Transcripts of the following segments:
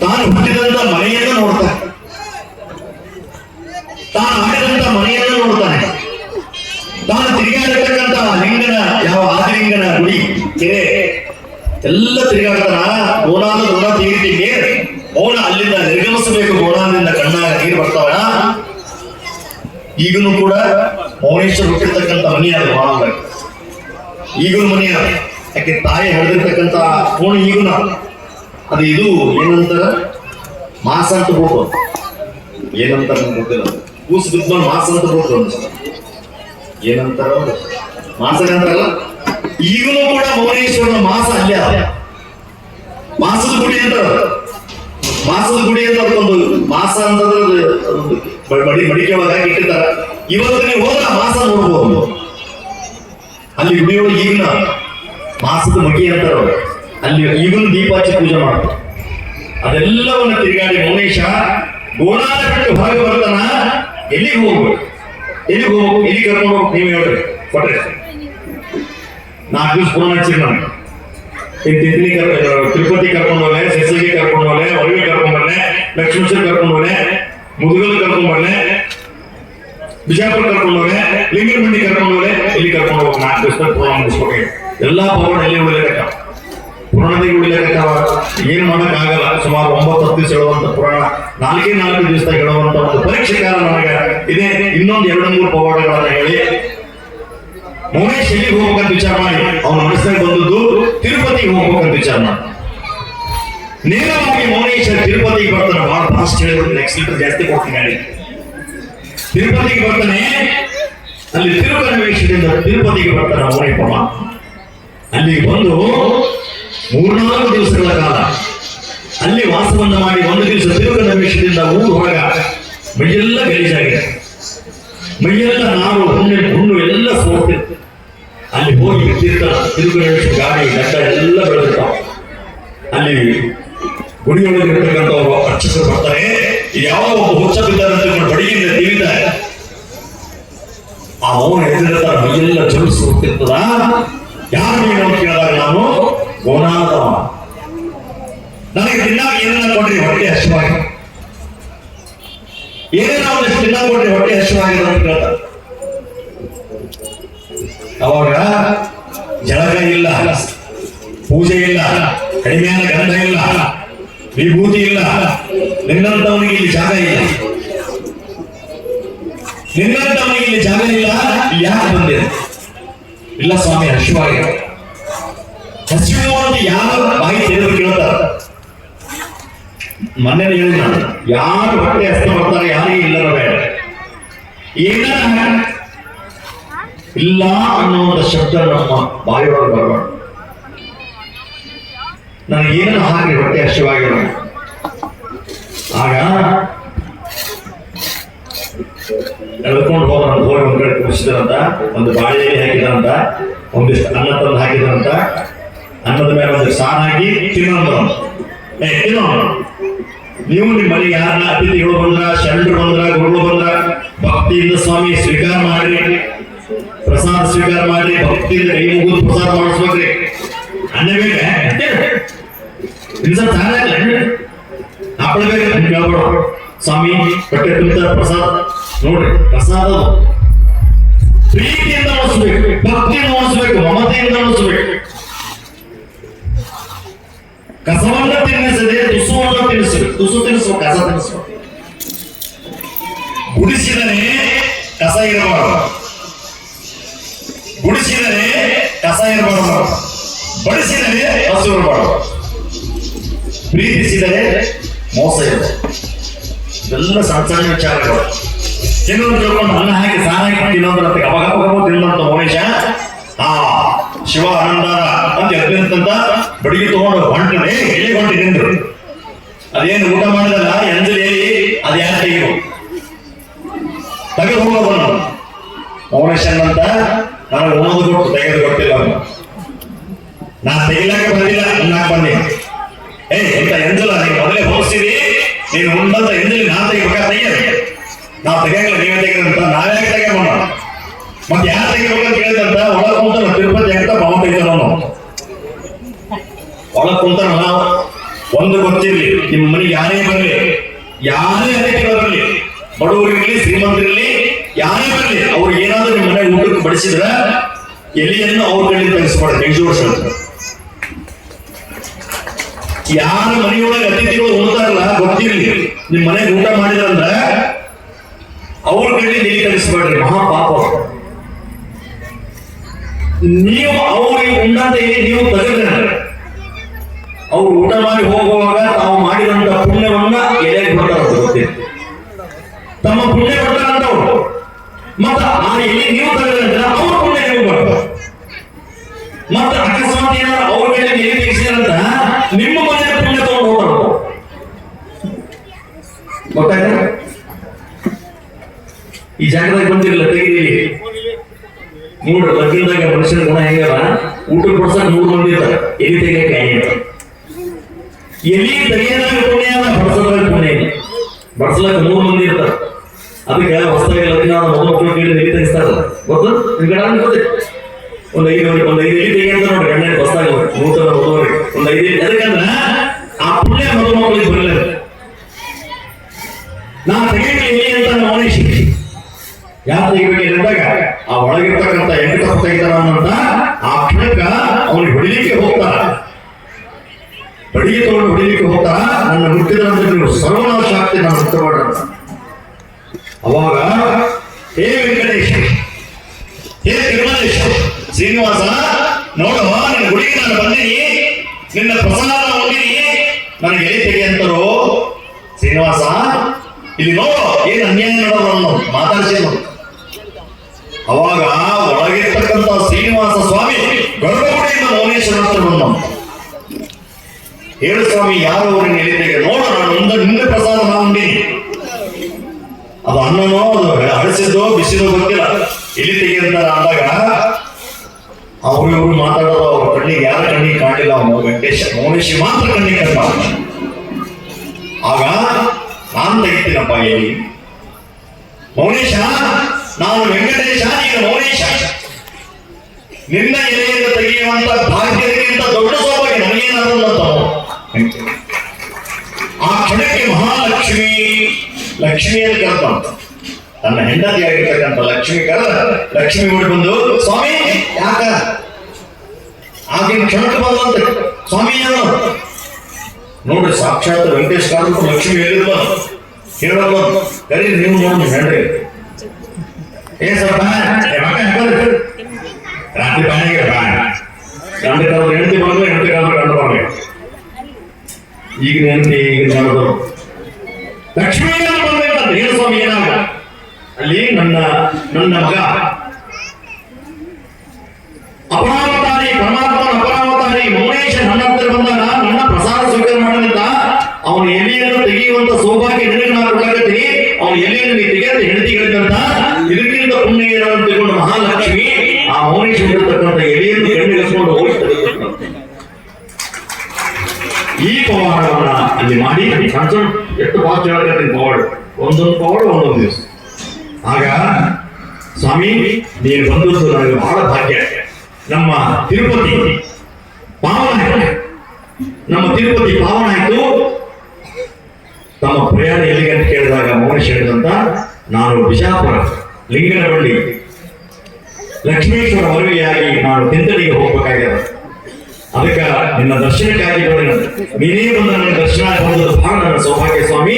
ತಾನು ಹುಟ್ಟಿದಂತ ಮನೆಯನ್ನ ನೋಡ್ತಾನೆ. ತಾನು ಆಡಿದಂತ ಮನೆಯನ್ನ ನೋಡ್ತಾನೆ. ತಾನು ತಿರುಗಾಡಿರ್ತಕ್ಕಂತ ಲಿಂಗನ, ಯಾವ ಆದಿಲಿಂಗನ ಗುಡಿ ಕೆರೆ ಎಲ್ಲ ತಿರುಗಾಡ್ತಾನ. ಗೋಣಾದ ಋಣ ತೀರಿತಿಗೆ ಮೌನ ಅಲ್ಲಿಂದ ನಿರ್ಗಮಿಸಬೇಕು. ಗೋಣಾದಿಂದ ಕಣ್ಣಾಗ ನೀರು ಬರ್ತಾವ ಈಗಲೂ ಕೂಡ ಮೌನೇಶ್ವರ ಹುಟ್ಟಿರ್ತಕ್ಕಂಥ ಮನೆ ಅದು ಈಗಲೂ ಮನೆಯ. ಯಾಕೆ ತಾಯಿ ಹರಿದಿರ್ತಕ್ಕಂಥ ಈಗೂ ಈಗಲೂ ಅದು ಇದು ಏನಂತಾರ? ಮಾಸ ಅಂತ ಏನಂತ ಏನಂತಾರ ನಮ್ಗೆ ಗೊತ್ತಿಲ್ಲ. ಕೂಸು ಬಿದ್ದ ಮಾಸ ಅಂತ ಬೇಕು ಅನ್ಸುತ್ತೆ ಏನಂತಾರ? ಮಾಸ ಅಂತಾರಲ್ಲ ಈಗಲೂ ಕೂಡ ಭುವನೇಶ್ವರನ ಮಾಸ ಅಲ್ಲೇ ಮಾಸದ ಗುಡಿ ಅಂತ ಮಾಸದ ಗುಡಿ ಅಂತ ಮಾಸ ಅಂತಂದ್ರೆ ಮಡಿ ಮಡಿಕೆ ಒಳಗೆ ಇಟ್ಟಿರ್ತಾರ. ಇವತ್ತು ನೀವು ಹೋದ್ರೆ ಮಾಸ ನೋಡ್ಬೋದು. ಅಲ್ಲಿ ಗುಡಿಯೊಳಗೆ ಈಗಿನ ಮಾಸದ ಮಡಿ ಅಂತಾರ. ಅಲ್ಲಿ ಈಗಲೂ ದೀಪ ಹಚ್ಚಿ ಪೂಜೆ ಮಾಡ್ತಾರೆ. ಅದೆಲ್ಲವನ್ನು ತಿರುಗಾಡಿ ಮೌನೇಶ ಗೋಣಾದ ಹೊರಗೆ ಬರ್ತಾನ ಎಲ್ಲಿಗೆ ಹೋಗ್ಬೇಕು? ಎಲ್ಲಿಗೆ ಹೋಗ್ಬೇಕು? ಎಲ್ಲಿ ಕರ್ಕೊಂಡು ಹೋಗ್ಬೇಕು? ನೀವು ಹೇಳ್ರಿ. ಕೊಟ್ರೆ. ನಾಲ್ಕು ದಿವಸ ಫೋನ್ ಹಚ್ಚಿರಿ ನಾನು ತಿರುಪತಿ ಕರ್ಕೊಂಡು ಹೋಗ್ಲೆ ಸೆಸಿಗೆ ಕರ್ಕೊಂಡು ಹೋಗ್ಲೆ ಒಳಗೆ ಕರ್ಕೊಂಡು ಬರ್ಲೆ, ಲಕ್ಷ್ಮೇಶ್ವರ ಕರ್ಕೊಂಡು ಹೋಗ್ಲೆ ಮುದುಗಲ್ ಕರ್ಕೊಂಡು ಬರ್ಲೆ, ಬಿಜಾಪುರ ಕರ್ಕೊಂಡು ಹೋಗ್ಲೆ ಲಿಂಗನಮಂಡಿ ಕರ್ಕೊಂಡು ಹೋಗ್ಲೆ, ಇಲ್ಲಿ ಕರ್ಕೊಂಡು ಹೋಗ್ಬೇಕು. ನಾಲ್ಕು ದಿವಸ ಪುರಾಣ ಮುಗಿಸ್ಬೇಕು. ಎಲ್ಲಾ ಪವನ್ ಎಲ್ಲಿ ಉಳಿಲೇಕ ಪುರಾಣದಲ್ಲಿ ಉಳಿಲೇಕತ್ತಾವ ಏನ್ ಮಾಡಕ್ ಆಗಲ್ಲ ಸುಮಾರು ಒಂಬತ್ತು ಹತ್ತು ದಿವಸ ಹೇಳುವಂತ ಪುರಾಣ. ನಾಲ್ಕೇ ನಾಲ್ಕು ದಿವಸದಾಗ ಹೇಳುವಂತ ಒಂದು ಪರೀಕ್ಷೆ ಕಾಲ ನನಗೆ. ಇದೆ. ಇನ್ನೊಂದು ಎರಡು ಮೂರು ಪವಾಡಗಳನ್ನ ಹೇಳಿ. ಮೂರೇ ಎಲ್ಲಿಗೆ ಹೋಗ್ಬೇಕಂತ ವಿಚಾರ ಮಾಡಿ. ಅವನ ಮನಸ್ಸಿನಾಗ ಬಂದದ್ದು ತಿರುಪತಿಗೆ ಹೋಗ್ಬೇಕಂತ ವಿಚಾರ ಮಾಡಿ. ನೇರವಾಗಿ ಮೌನೇಶ ತಿರುಪತಿಗೆ ಬರ್ತಾನೆ. ಬಹಳ ಫಾಸ್ಟ್ ಹೇಳಿದ್ರು ನೆಕ್ಸ್ಟ್ ಲೀಟರ್ ಜಾಸ್ತಿ ಕೊಡ್ತೀನಿ ತಿರುಪತಿಗೆ ಬರ್ತಾನೆ. ಅಲ್ಲಿ ತಿರುಪತಿಯಿಂದ ತಿರುಪತಿಗೆ ಬರ್ತಾನೆ ಮೌನೇಪಮ್ಮ ಅಲ್ಲಿ ಬಂದು ಮೂರ್ನಾಲ್ಕು ದಿವಸಗಳ ಕಾಲ. ಅಲ್ಲಿ ವಾಸವನ್ನು ಮಾಡಿ ಒಂದು ದಿವಸ ತಿರುಗನವೇಶದಿಂದ ಊರು ಹೊರಗ ಮೈಯೆಲ್ಲ ಗಲೀಜಾಗಿದೆ. ಮೈಯೆಲ್ಲ ನಾರು, ಹುಣ್ಣೆ, ಹುಣ್ಣು ಎಲ್ಲ ಸೋತಿತ್ತು. ಅಲ್ಲಿ ಹೋಗಿ ತೀರ್ಥ ತೀರ್ಪುರ ಗಾಡಿ ಗಡ್ಡ ಎಲ್ಲ ಬೆಳೆದಿರ್ತಾವ ಅಲ್ಲಿ ಗುಡಿಯೊಳಗೆ ಇರ್ತಕ್ಕಂಥ ಒಬ್ಬ ಅರ್ಚಕರು ಬರ್ತಾರೆ. ಯಾವ ಒಬ್ಬ ಹುಚ್ಚ ಬಿದ್ದಾರ ಅಂತ ಬಡಿಯಿಂದ ತಿಳಿತಾರೆ ಆ ಮೌನ ಎದುರಿರ್ತಾರೆ ಮೈಯೆಲ್ಲ ಜಲಿಸುತ್ತಿರ್ತದ ಯಾರು ಅಂತ ಕೇಳಿದಾಗ ನಾನು ಗೋನಾದವ. ನನಗೆ ತಿನ್ನಾಗ ಏನನ್ನ ಕೊಡ್ರಿ? ಹೊಟ್ಟೆ ಹಸಿವಾಗಿ. ಏನೇನ ಒಂದಿಷ್ಟು ತಿನ್ನಾಗ ಕೊಡ್ರಿ? ಹೊಟ್ಟೆ ಹಸಿವಾಗಿರೋ ಅಂತ ಕೇಳ್ತಾರೆ. ಅವಾಗ ಜಳಕ ಇಲ್ಲ, ಪೂಜೆ ಇಲ್ಲ, ಕಡಿಮೆಯಾದ ಗಂಧ ಇಲ್ಲ, ವಿಭೂತಿ ಇಲ್ಲ, ನಿನ್ನಂತವನಿಗೆ ಇಲ್ಲಿ ಜಾಗ ಇಲ್ಲ. ನಿನ್ನಂತವನಿಗೆ ಇಲ್ಲಿ ಜಾಗ ಇಲ್ಲ ಯಾಕೆ ಬಂದಿದೆ ಇಲ್ಲ ಸ್ವಾಮಿ ಹಸಿವಾಗಿದೆ ಅಂತ ಯಾರು ಬಾಯಿ ಸೇರಿದ್ರು ಕೇಳ್ತಾರ. ಮೊನ್ನೆ ಹೇಳಿದ ಯಾರು ಹೊಟ್ಟೆ ಹಸ್ತ ಬರ್ತಾರೆ ಯಾರಿಗೆ ಇಲ್ಲ ಬೇಡ ಏನ ಇಲ್ಲ ಒಂದು ಶಬ್ದ ನಮ್ಮ ಬಾಯಿಯೊಳಗೆ ಬರಬಾರ್ದು. ನನಗೆ ಏನು ಹಾಕಿ ಹೊಟ್ಟೆ ಹಸಿವಾಗಿರೋ ಆಗ ಎಳ್ಕೊಂಡು ನಾನು ಹೋಗಿ ಒಂದ್ ಕಡೆ ಕುಡಿಸಿದಾರಂತ ಒಂದು ಬಾಳೆ ಎಲೆ ಹಾಕಿದಾರಂತ ಒಂದಿಷ್ಟು ಅನ್ನ ತಂದು ಹಾಕಿದಾರಂತ ಅನ್ನದ ಮೇಲೆ ಒಂದು ಸಾರಾಗಿ ಹಾಕಿ ತಿನ್ನೋದು. ಏ ತಿನ್ನೋಣ ನೀವು ನಿಮ್ಮ ಮನೆಗೆ ಯಾರನ್ನ ಅತಿಥಿಗಳು ಬಂದ್ರ, ಶರಣರು ಬಂದ್ರ, ಗುರುಗಳು ಬಂದ್ರ, ಭಕ್ತಿಯಿಂದ ಸ್ವಾಮಿ ಸ್ವೀಕಾರ ಮಾಡ್ರಿ ಪ್ರಸಾದ ಸ್ವೀಕಾರ ಮಾಡಿ, ಭಕ್ತಿಯಿಂದ ಕೈ ಮುಗಿದು ಪ್ರಸಾದ ಮಾಡಿಸ್ಬೇಕ್ರಿ ಅನ್ನಬೇಕ ಇನ್ಸ ಸಾಲ ಹಪ್ಪಳ ಬೇಕು ಅಂತ ಕೇಳ್ಬೇಡ. ಸ್ವಾಮಿ ಹೊಟ್ಟೆ ಪ್ರಸಾದ. ನೋಡ್ರಿ, ಪ್ರಸಾದ. ಪ್ರೀತಿಯಿಂದ ಉಣಿಸ್ಬೇಕು ಭಕ್ತಿಯಿಂದ ಉಣಿಸ್ಬೇಕು ಮಮತೆಯಿಂದ ಉಣಿಸ್ಬೇಕು ಕಸವನ್ನ ತಿನ್ನಿಸದೆ ತುಸುವನ್ನು ತಿನ್ನಿಸಬೇಕು. ತುಸು ತಿನ್ನಿಸ್ಬೇಕು ಕಸ ತಿನ್ನಿಸ್ಬೇಕು ಗುಡಿಸಿದರೆ ಕಸ ಇರಬಾರದು. ಗುಡಿಸಿದರೆ ಕಸ ಇರಬಾರದು. ಬಡಿಸಿದರೆ ಹಸು ಇರಬಾರದು. ಪ್ರೀತಿಸಿದರೆ ಮೋಸ ಇರಬಾರದು ಇದೆಲ್ಲ ಸಣ್ಣ ವಿಚಾರಗಳು. ತಿನ್ನೋದು ತಿಳ್ಕೊಂಡು ಅನ್ನ ಹಾಕಿ ಸಾರ ಹಾಕಿ ತಿನ್ನೋದ್ರ ಅಂತ ಗಬ ಗಬ ಗಬ ಆ ಶಿವ ಆನಂದಾರ ಅಂತ ಎದ್ದಂತ ಬಡಿಗೆ ತಗೊಂಡು ಹೊಂಟನೆ ಎಲ್ಲಿ ಹೊಂಟಿ ನಿಂದ್ರು ಅದೇನು ಊಟ ಮಾಡಿದಲ್ಲ, ಎಂಜಲ್ ಹೇಳಿ ಅದು ಯಾರು ತೆಗಿರು ತೆಗೆದು ಹೋಗೋ ಬಂದು ಮೌನೇಶನ್ ಅಂತ ನಾನು ಓದು ಕೊಟ್ಟು ತೆಗೆದು ಕೊಟ್ಟಿಲ್ಲ ಅವನು. ನಾ ತೆಗಿಲಾಕ ಬಂದಿಲ್ಲ ನಾ ಬಂದೆ. ಏ ಇಂತ ಎಂಜಲ ನೀವು ಮೊದಲೇ ಹೋಗಿಸಿದಿ ನೀನು ಉಂಡಂತ ಎಂಜಲಿ ನಾ ತೆಗಿಬೇಕಾ ತೆಗಿಯ ನಾ ತೆಗಿಯಂಗಿಲ್ಲ ನೀವೇ ತೆಗಿದಂತ ನಾವೇ ತೆಗಿಯೋಣ ಮತ್ತೆ ಯಾರು ತೆಗಿಬೇಕಂತ ಕೇಳಿದಂತ ಒಳಗೆ ಕೂತ ತಿರುಪತಿ ಅಂತ ತೆಗಿತಾನ ಅವನು. ಒಳಗ್ ನಾವು. ಒಂದು ಗೊತ್ತಿರಲಿ, ನಿಮ್ಮ ಮನೆಗೆ ಯಾರೇ ಬರಲಿ, ಯಾರೇ ಅತಿಥಿಗಳು ಬರಲಿ ಬಡವರಿರಲಿ, ಶ್ರೀಮಂತರಿರಲಿ, ಯಾರೇ ಬರಲಿ, ಅವ್ರು ಏನಾದ್ರೂ ನಿಮ್ಮ ಮನೆಗೆ ಊಟಕ್ಕೆ ಬಡಿಸಿದ್ರ ಎಲೆಯನ್ನು ಅವ್ರ ಕಡೆಯಿಂದ ತೆಗೆಸ್ಬಾರ್ದು ತೆಗೆಸಿ ಅಂತ ಯಾರ ಮನೆಯೊಳಗೆ ಅತಿಥಿಗಳು ಉಣ್ತಾರಲ್ಲ ಗೊತ್ತಿರಲಿ, ನಿಮ್ಮ ಮನೆಗೆ ಊಟ ಮಾಡಿದ್ರಂದ್ರ ಅವ್ರ ಕಡೆ ಎಲ್ಲಿ ತೆಗೆಸ್ಬೇಡ್ರಿ ಮಹಾ ಪಾಪ ನೀವು ಅವ್ರಿಗೆ ಉಂಡಾದ ನೀವು ತೆಗೆದ್ರೆ. ಅವ್ರು ಊಟ ಮಾಡಿ ಹೋಗುವಾಗ ತಾವು ಮಾಡಿದಂತ ಪುಣ್ಯವನ್ನ ಎಲೆ ಗೊತ್ತಿಲ್ಲ ತಮ್ಮ ಪುಣ್ಯ ಕೊಡ್ತಾರಂತವ್ರು ಮತ್ತ ಆ ಎಲೆ ನೀವು ತೆಗೆದ್ರೆ ಅವ್ರ ಪುಣ್ಯ ನೀವು ಬರ್ತಾರೆ ಮತ್ತ ಅಕಸ್ಮಾತ್ ಏನಾದ್ರು ಅವ್ರ ಮೇಲೆ ಎಲೆ ತೆಗೆಸಿದ್ರಂತ ನಿಮ್ಮ ಮನೆ ಪುಣ್ಯ ತಗೊಂಡು ಹೋಗ್ತಾರೆ ಗೊತ್ತಾಯ್ತಾ? ಈ ಜಾಗದಾಗ ಬಂದಿರಲ್ಲ, ತೆಗಿರಿ. ನೋಡ್ರಿ ಲಗ್ನದಾಗ ಮನುಷ್ಯನ ಗುಣ ಹೆಂಗಲ್ಲ? ಊಟ ಕೊಡ್ಸಕ್ ನೂರು ಇರ್ತಾರೆ. ಕೈ ತೆಗಿಯಕ್ಕೆ ಐದು ಎಲಿ ತೆಗಿಯೋದಾಗ ಪುಣ್ಯ ಬಡ್ಸೋದಾಗ ಪುಣ್ಯ ಬಡ್ಸಲಕ್ಕ ಮೂರು ಮಂದಿ ಇರ್ತಾರೆ ಅದಕ್ಕೆ ಹೊಸದಾಗಿ ಲಗ್ನ ಆದ ಮಗು ಮಕ್ಕಳು ಕೇಳಿ ಎಲ್ಲಿ ತೆಗಿಸ್ತಾರಲ್ಲ ಗೊತ್ತು ನಿಮ್ಗೆ ಗೊತ್ತೈತಿ? ಐದು ಒಂದು ಐದು ಎಲ್ಲಿ ತೆಗಿಯಂತ ನೋಡ್ರಿ ಗಂಡ ಹೊಸದಾಗಿ ನಾನು ಅವಾಗ ಹೇ ವೆಂಕಟೇಶ್, ಹೇ ತಿರುಮಲೇಶ್, ಶ್ರೀನಿವಾಸ, ನೋಡು, ನಿನ್ನ ಗುಡಿಗೆ ನಾನು ಬಂದೀನಿ, ನಿನ್ನ ಪ್ರಸಾದ ಹೊಂದಿನಿ. ನನಗೆ ಎಲ್ಲಿ ತೆಗಿ ಅಂತಾರೋ ಶ್ರೀನಿವಾಸ, ಇಲ್ಲಿ ನೋಡು, ಏನ್ ಅನ್ಯಾಯ ನೋಡೋದು ಅನ್ನೋ ಮಾತಾಡಿಸಿ ಅವಾಗ ಒಳಗಿರ್ತಕ್ಕಂಥ ಶ್ರೀನಿವಾಸ ಸ್ವಾಮಿ ಗರ್ಭಗುಡಿಯಿಂದ ಮೌನೇಶ್ವರ ಹತ್ರ ಬಂದ ಹೇಳು ಸ್ವಾಮಿ, ಯಾರು ಅವ್ರಿಗೆ ಎಲ್ಲಿ ನಾನು ನಿಂದ ಪ್ರಸಾದ ಮಾಡೀನಿ ಅದು ಅನ್ನನೋ, ಅದು ಅಳಿಸಿದ್ದೋ ಬಿಸಿದೋ ಗೊತ್ತಿಲ್ಲ. ಎಲ್ಲಿ ತೆಗೆದಂತಾರ ಅಂತ ಅಂದಾಗ ಅವ್ರು ಇವ್ರು ಮಾತಾಡೋದು ಅವ್ರ ಕಣ್ಣಿಗೆ, ಯಾರ ಕಣ್ಣಿಗೆ ಕಾಣಲಿಲ್ಲ ಅವನು? ವೆಂಕಟೇಶ ಮೌನೇಶಿ ಮಾತ್ರ ಕಣ್ಣಿಗೆ ಕಂಡ ಆಗ ನಾನು ತೆಗಿತೀನಪ್ಪ ಎಲ್ಲಿ ಮೌನೇಶ ನಾನು ವೆಂಕಟೇಶ ನೀನು ಮೌನೇಶ ನಿನ್ನ ಎಲೆಯಿಂದ ತೆಗೆಯುವಂತ ಭಾಗ್ಯಕ್ಕಿಂತ ದೊಡ್ಡ ಸೌಭಾಗ್ಯ ನನಗೇನಾದಂತ ಆ ಕ್ಷಣಕ್ಕೆ ಮಹಾಲಕ್ಷ್ಮಿ ಲಕ್ಷ್ಮಿಯ ಅಂತ ಕರ್ತ ತನ್ನ ಹೆಂಡತಿ ಆಗಿರ್ತಕ್ಕಂಥ ಲಕ್ಷ್ಮಿ ಕರ ಲಕ್ಷ್ಮಿ ಓಡಿ ಬಂದು, ಸ್ವಾಮಿ, ಯಾಕ? ಆಗಿನ ಕ್ಷಣಕ್ಕೆ ಬಂದಂತೆ. ಸ್ವಾಮಿ ಏನು ನೋಡ್ರಿ, ಸಾಕ್ಷಾತ್ ವೆಂಕಟೇಶ್ ಕಾರು ಲಕ್ಷ್ಮಿ ಹೇಳಿದ್ವ ಹೇಳೋದು ಕರೀರಿ, ನೀವು ನೋಡಿ ಹೇಳ್ರಿ. ಏ ರಾತ್ರಿ ಬಾಯಿಗೆ ಬಾ ಗಂಡ ಹೆಂಡತಿ ಬಂದ್ರೆ ಹೆಂಡತಿ ಕಾಲ ಗಂಡ ಬರ್ಬೇಕು ಈಗ ಅವನ ಎಲೆಯನ್ನು ತೆಗೆಯುವಂತ ಸೌಭಾಗ್ಯ ನಿನಗೆ ನಾನು ಕೊಡಕತ್ತೀನಿ ಅವನ ಎಲೆಯನ್ನು ನೀ ತೆಗೆದ ಹೆಂಡತಿಗಳಿದ್ದಂತ ಇದಕ್ಕಿಂತ ಪುಣ್ಯ ಏನಂತ ತಿಳ್ಕೊಂಡು ಮಹಾಲಕ್ಷ್ಮಿ ಆ ಮೌನೇಶ್ ಇರತಕ್ಕಂಥ ಎಲೆಯನ್ನು ಕಣ್ಣಿಗೆ ಹಚ್ಕೊಂಡು ಹೋಗಿ ಈ ಪವಾಡವನ್ನ ಅಲ್ಲಿ ಮಾಡಿ ಸಣ್ಣ ಸಣ್ಣ ಎಷ್ಟು ಹೇಳಕತ್ತೀನಿ ಪವಾಡ. ಒಂದೊಂದು ಪವಾಡ ಒಂದೊಂದು ದಿವಸ. ಆಗ, ಸ್ವಾಮಿ, ನೀನು ಬಂದದ್ದು ನನಗೆ ಬಹಳ ಭಾಗ್ಯ. ನಮ್ಮ ತಿರುಪತಿ ಪಾವನ ನಮ್ಮ ತಿರುಪತಿ ಪಾವನ ಆಯ್ತು. ತಮ್ಮ ಪ್ರಯಾಣ ಎಲ್ಲಿಗೆ ಅಂತ ಕೇಳಿದಾಗ ಮೌನೇಶ್ ಹೇಳಿದಂತ, ನಾನು ಬಿಜಾಪುರ, ಲಿಂಗನಹಳ್ಳಿ, ಲಕ್ಷ್ಮೇಶ್ವರ ಮದುವೆಯಾಗಿ ನಾನು ತಿಂತಡಿಗೆ ಹೋಗ್ಬೇಕಾಗ್ಯದ. ಅದಕ್ಕೆ ನಿನ್ನ ದರ್ಶನಕ್ಕಾಗಿ ನೀನೇ ಬಂದ ನನ್ನ ದರ್ಶನ ಬಂದದ್ದು ಬಹಳ ನನ್ನ ಸೌಭಾಗ್ಯ. ಸ್ವಾಮಿ,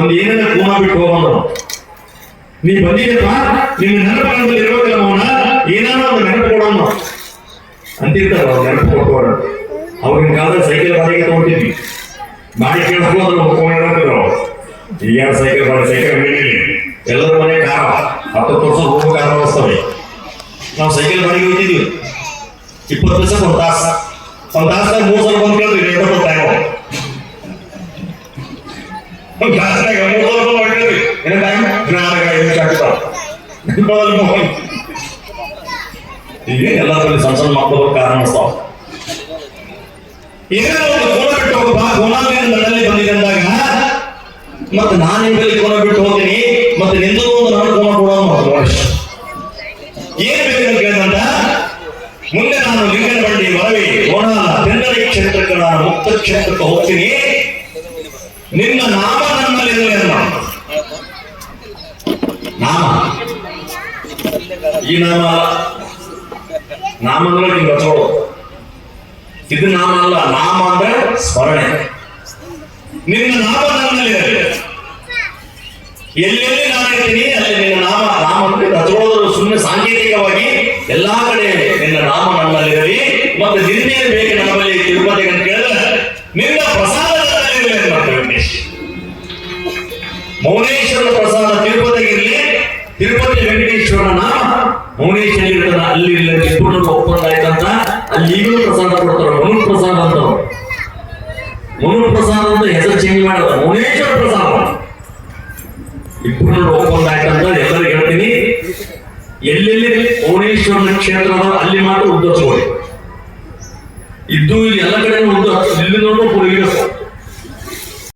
ಒಂದು ಏನನ್ನ ಕೋಮ ಬಿಟ್ಟು ಹೋಗೋದು ನೀ ಬಂದಿದ್ದಪ್ಪ ನಿನ್ನ ನೆನಪಲ್ಲಿ ಇರ್ಬೇಕಲ್ಲ ಅವನ ಏನಾದ್ರು ಒಂದು ನೆನಪು ಕೊಡೋಣ ಅಂತಿರ್ತಾರ ನೆನಪು ಅವ್ರ ಅವ್ರಿನ ಕಾಲದಲ್ಲಿ ಸೈಕಲ್ ಬಾಡಿಗೆ ತಗೊಂಡಿದ್ವಿ. ಬಾಡಿ ಕೇಳಿಸ್ಕೊಂಡು ಹೋಗ್ಕೊಂಡಿರೋ ಈಗ ಸೈಕಲ್ ಬಾಡಿ ಸೈಕಲ್ ಹಿಡಿಲಿ ಎಲ್ಲರ ಮನೆ ಕಾರ ಹತ್ತು ವರ್ಷ ಹೋಗೋ ಕಾರ ಬರ್ತವೆ ನಾವು ಸೈಕಲ್ ಬಾಡಿಗೆ ಹೋಗಿದ್ವಿ ಇಪ್ಪತ್ತು ಪೈಸೆ ಒಂದು ತಾಸು. ಒಂದು ತಾಸ್ನಾಗ ಮೂರು ಸಲ ಬಂದು ಕೇಳಿದ್ವಿ ರೇಟ್ ಟೈಮ್ ಒಂದು ತಾಸ್ನಾಗ ಮೂರು ಸಲ ಬಂದು ಕೇಳಿದ್ವಿ. ಏನೋ ಟೈಮ್ ನಾಲ್ಕು ಐದು ನಿಮಿಷ ಆಗ್ತಾವ ಈಗ ಎಲ್ಲರಲ್ಲಿ ಸಣ್ಣ ಸಣ್ಣ ಮಕ್ಕಳು ಕಾರಣಿಸ್ತಾವ ಏನೋ ಒಂದು ಕೋಣ ಬಿಟ್ಟು ಹೋಗಪ್ಪ ಕೋಣಾದಿಂದ ನನ್ನಲ್ಲಿ ಬಂದಿದೆ ಅಂದಾಗ ಮತ್ತೆ ನಾನು ನಿಮ್ಮಲ್ಲಿ ಕೋಣ ಬಿಟ್ಟು ಹೋಗ್ತೀನಿ ಮತ್ತೆ ನಿಂದು ಒಂದು ನಾನು ಕೋಣ ಕೊಡೋದು ಏನ್ ಬೇಕಂತ ಕೇಳಿದಂತ ಮುಂದೆ ನಾನು ಲಿಂಗನಬಳ್ಳಿ ಮರವಿ ಕೋಣ ತೆಂಡಳಿ ಕ್ಷೇತ್ರಕ್ಕೆ ನಾನು ಮುಕ್ತ ಕ್ಷೇತ್ರಕ್ಕೆ ಹೋಗ್ತೀನಿ ನಿನ್ನ ನಾಮ ನನ್ನಲ್ಲಿರಲಿ ಅನ್ನ ನಾಮ ಈ ನಾಮ ನಾಮ ಅಂದ್ರೆ ನಿಂಗೆ ಹಚ್ಕೊಳ್ಳೋ ಇದು ನಾಮ ಅಲ್ಲ, ನಾಮ ಅಂದ್ರೆ ಸ್ಮರಣೆ. ನಿನ್ನ ನಾಮ ನನ್ನಲ್ಲಿ ಎಲ್ಲೆಲ್ಲಿ ನಾನು ಇರ್ತೀನಿ ಅಲ್ಲಿ ನಿನ್ನ ನಾಮ ನಾಮ ಅಂದ್ರೆ ಸುಮ್ಮನೆ ಸಾಂಕೇತಿಕವಾಗಿ ಎಲ್ಲಾ ಕಡೆ ಈಗಲೂ ಪ್ರಸಾದ ಕೊಡ್ತಾರೆ ಮನು ಪ್ರಸಾದ ಅಂತ. ಮನು ಪ್ರಸಾದ ಅಂತ ಹೆಸರು ಚೇಂಜ್ ಮಾಡೋದು. ಮುನೇಶ್ವರ ಪ್ರಸಾದ. ಇಬ್ಬರು ಒಪ್ಪಂದ ಆಯ್ತಂತ ಎಲ್ಲರಿಗೂ ಹೇಳ್ತೀನಿ. ಎಲ್ಲೆಲ್ಲಿ ಭುವನೇಶ್ವರನ ಕ್ಷೇತ್ರ ಅಲ್ಲಿ ಮಾತ್ರ ಉದ್ದಸ್ಕೊಳ್ಳಿ ಇದ್ದು ಇಲ್ಲಿ ಎಲ್ಲ ಕಡೆ ಉದ್ದ ಇಲ್ಲಿ ನೋಡೋ